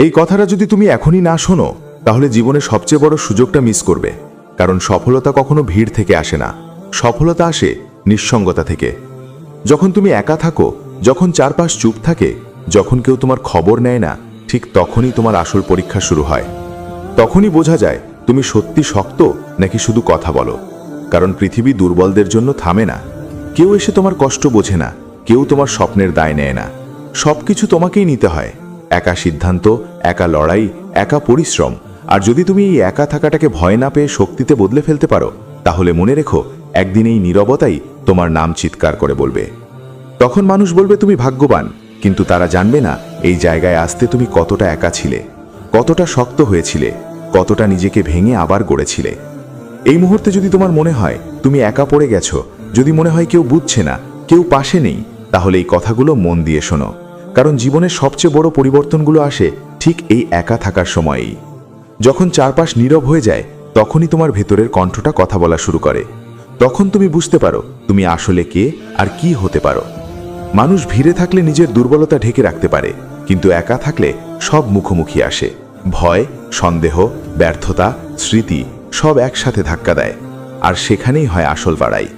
এই কথাটা যদি তুমি এখনই না শোনো, তাহলে জীবনে সবচেয়ে বড় সুযোগটা মিস করবে। কারণ সফলতা কখনো ভিড় থেকে আসে না। সফলতা আসে নিঃসঙ্গতা থেকে। যখন তুমি একা থাকো, যখন চারপাশ চুপ থাকে, যখন কেউ তোমার খবর নেয় না, ঠিক তখনই তোমার আসল পরীক্ষা শুরু হয়। তখনই বোঝা যায়, তুমি সত্যি শক্ত নাকি শুধু কথা বলো। কারণ পৃথিবী দুর্বলদের জন্য থামে না। কেউ এসে তোমার কষ্ট বোঝে না, কেউ তোমার স্বপ্নের দায় নেয় না। সবকিছু তোমাকেই নিতে হয়। একা সিদ্ধান্ত, একা লড়াই, একা পরিশ্রম। আর যদি তুমি এই একা থাকাটাকে ভয় না পেয়ে শক্তিতে বদলে ফেলতে পারো, তাহলে মনে রেখো, একদিন এই নীরবতাই তোমার নাম চিৎকার করে বলবে। তখন মানুষ বলবে, তুমি ভাগ্যবান। কিন্তু তারা জানবে না, এই জায়গায় আসতে তুমি কতটা একা ছিলে, কতটা শক্ত হয়েছিলে, কতটা নিজেকে ভেঙে আবার গড়েছিলে। এই মুহূর্তে যদি তোমার মনে হয়, তুমি একা পড়ে গেছো। যদি মনে হয়, কেউ বুঝছে না, কেউ পাশে নেই, তাহলে এই কথাগুলো মন দিয়ে শোনো। কারণ জীবনের সবচেয়ে বড় পরিবর্তনগুলো আসে ঠিক এই একা থাকার সময়েই। যখন চারপাশ নীরব হয়ে যায়, তখনই তোমার ভেতরের কণ্ঠটা কথা বলা শুরু করে। তখন তুমি বুঝতে পারো তুমি আসলে কে আর কি হতে পারো। মানুষ ভিড়ে থাকলে নিজের দুর্বলতা ঢেকে রাখতে পারে, কিন্তু একা থাকলে সব মুখোমুখি আসে। ভয়, সন্দেহ, ব্যর্থতা, স্মৃতি সব একসাথে ধাক্কা দেয়, আর সেখানেই হয় আসল বাড়াই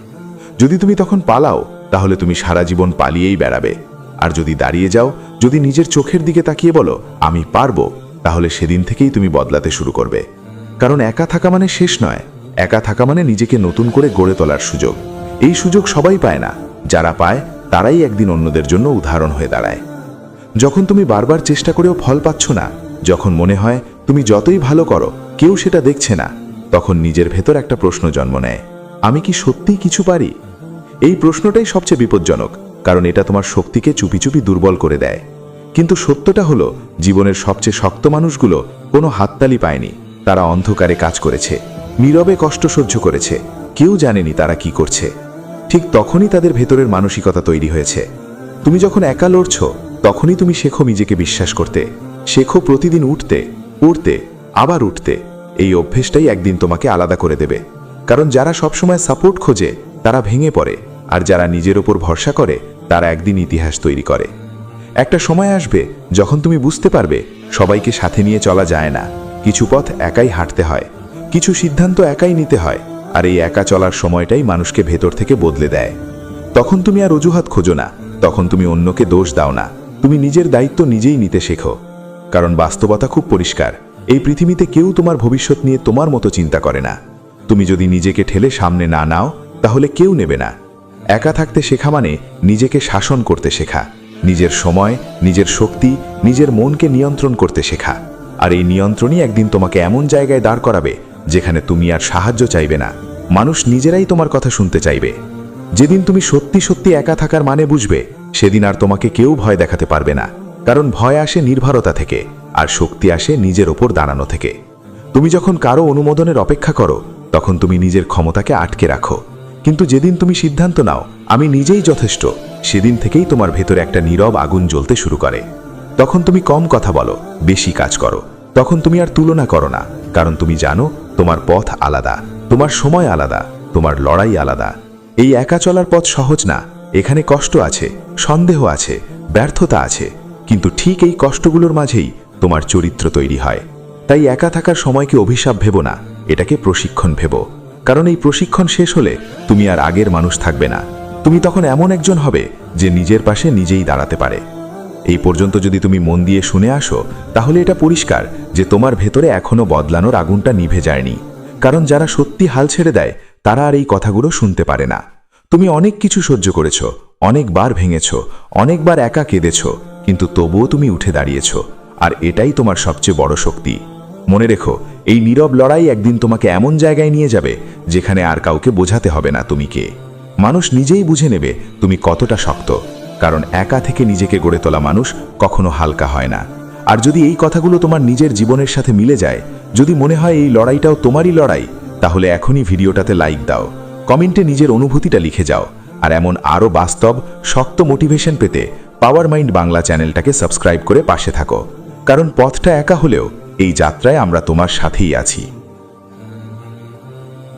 যদি তুমি তখন পালাও, তাহলে তুমি সারা জীবন পালিয়েই বেড়াবে। আর যদি দাঁড়িয়ে যাও, যদি নিজের চোখের দিকে তাকিয়ে বলো, আমি পারব, তাহলে সেদিন থেকেই তুমি বদলাতে শুরু করবে। কারণ একা থাকা মানে শেষ নয়, একা থাকা মানে নিজেকে নতুন করে গড়ে তোলার সুযোগ। এই সুযোগ সবাই পায় না, যারা পায়, তারাই একদিন অন্যদের জন্য উদাহরণ হয়ে দাঁড়ায়। যখন তুমি বারবার চেষ্টা করেও ফল পাচ্ছ না, যখন মনে হয় তুমি যতই ভালো করো, কেউ সেটা দেখছে না, তখন নিজের ভেতর একটা প্রশ্ন জন্ম নেয়, আমি কি সত্যিই কিছু পারি? এই প্রশ্নটাই সবচেয়ে বিপজ্জনক কারণ এটা তোমার শক্তিকে চুপি চুপি দুর্বল করে দেয়। কিন্তু সত্যটা হলো, জীবনের সবচেয়ে শক্ত মানুষগুলো কোনো হাততালি পায়নি। তারা অন্ধকারে কাজ করেছে, নীরবে কষ্ট সহ্য করেছে, কেউ জানেনি তারা কি করছে। ঠিক তখনই তাদের ভেতরের মানসিকতা তৈরি হয়েছে। তুমি যখন একা লড়ছ, তখনই তুমি শেখো নিজেকে বিশ্বাস করতে, শেখো প্রতিদিন উঠতে উঠতে আবার উঠতে। এই অভ্যেসটাই একদিন তোমাকে আলাদা করে দেবে। কারণ যারা সবসময় সাপোর্ট খোঁজে, তারা ভেঙে পড়ে। আর যারা নিজের ওপর ভরসা করে, তারা একদিন ইতিহাস তৈরি করে। একটা সময় আসবে যখন তুমি বুঝতে পারবে, সবাইকে সাথে নিয়ে চলা যায় না। কিছু পথ একাই হাঁটতে হয়, কিছু সিদ্ধান্ত একাই নিতে হয়, আর এই একা চলার সময়টাই মানুষকে ভেতর থেকে বদলে দেয়। তখন তুমি আর অজুহাত খোঁজো না, তখন তুমি অন্যকে দোষ দাও না, তুমি নিজের দায়িত্ব নিজেই নিতে শেখো। কারণ বাস্তবতা খুব পরিষ্কার, এই পৃথিবীতে কেউ তোমার ভবিষ্যৎ নিয়ে তোমার মতো চিন্তা করে না। তুমি যদি নিজেকে ঠেলে সামনে না নাও, তাহলে কেউ নেবে না। একা থাকতে শেখা মানে নিজেকে শাসন করতে শেখা, নিজের সময়, নিজের শক্তি, নিজের মনকে নিয়ন্ত্রণ করতে শেখা। আর এই নিয়ন্ত্রণই একদিন তোমাকে এমন জায়গায় দাঁড় করাবে যেখানে তুমি আর সাহায্য চাইবে না। মানুষ নিজেরাই তোমার কথা শুনতে চাইবে। যেদিন তুমি সত্যি সত্যি একা থাকার মানে বুঝবে, সেদিন আর তোমাকে কেউ ভয় দেখাতে পারবে না। কারণ ভয় আসে নির্ভরতা থেকে, আর শক্তি আসে নিজের ওপর দাঁড়ানো থেকে। তুমি যখন কারও অনুমোদনের অপেক্ষা করো, তখন তুমি নিজের ক্ষমতাকে আটকে রাখো। কিন্তু যেদিন তুমি সিদ্ধান্ত নাও, আমি নিজেই যথেষ্ট, সেদিন থেকেই তোমার ভেতরে একটা নীরব আগুন জ্বলতে শুরু করে। তখন তুমি কম কথা বলো, বেশি কাজ করো। তখন তুমি আর তুলনা করো না, কারণ তুমি জানো, তোমার পথ আলাদা, তোমার সময় আলাদা, তোমার লড়াই আলাদা। এই একা চলার পথ সহজ না, এখানে কষ্ট আছে, সন্দেহ আছে, ব্যর্থতা আছে, কিন্তু ঠিক এই কষ্টগুলোর মাঝেই তোমার চরিত্র তৈরি হয়। তাই একা থাকার সময়কে অভিশাপ ভেবো না, এটাকে প্রশিক্ষণ ভেবো। কারণ এই প্রশিক্ষণ শেষ হলে তুমি আর আগের মানুষ থাকবে না। তুমি তখন এমন একজন হবে যে নিজের পাশে নিজেই দাঁড়াতে পারে। এই পর্যন্ত যদি তুমি মন দিয়ে শুনে আসো, তাহলে এটা পরিষ্কার যে তোমার ভেতরে এখনও বদলানোর আগুনটা নিভে যায়নি। কারণ যারা সত্যি হাল ছেড়ে দেয়, তারা আর এই কথাগুলো শুনতে পারে না। তুমি অনেক কিছু সহ্য করেছ, অনেকবার ভেঙেছ, অনেকবার একা কেঁদেছ, কিন্তু তবুও তুমি উঠে দাঁড়িয়েছ, আর এটাই তোমার সবচেয়ে বড় শক্তি। মনে রেখো এই নীরব লড়াই একদিন তোমাকে এমন জায়গায় নিয়ে যাবে যেখানে আর কাউকে বোঝাতে হবে না তুমি কে। মানুষ নিজেই বুঝে নেবে তুমি কতটা শক্ত, কারণ একা থেকে নিজেকে গড়ে তোলা মানুষ কখনো হালকা হয় না। আর যদি এই কথাগুলো তোমার নিজের জীবনের সাথে মিলে যায়, যদি মনে হয় এই লড়াইটাও তোমারই লড়াই, তাহলে এখনই ভিডিওটাতে লাইক দাও, কমেন্টে নিজের অনুভূতিটা লিখে যাও, আর এমন আরও বাস্তব, শক্ত মোটিভেশন পেতে পাওয়ার মাইন্ড বাংলা চ্যানেলটাকে সাবস্ক্রাইব করে পাশে থাকো। কারণ পথটা একা হলেও এই যাত্রায় আমরা তোমার সাথেই আছি।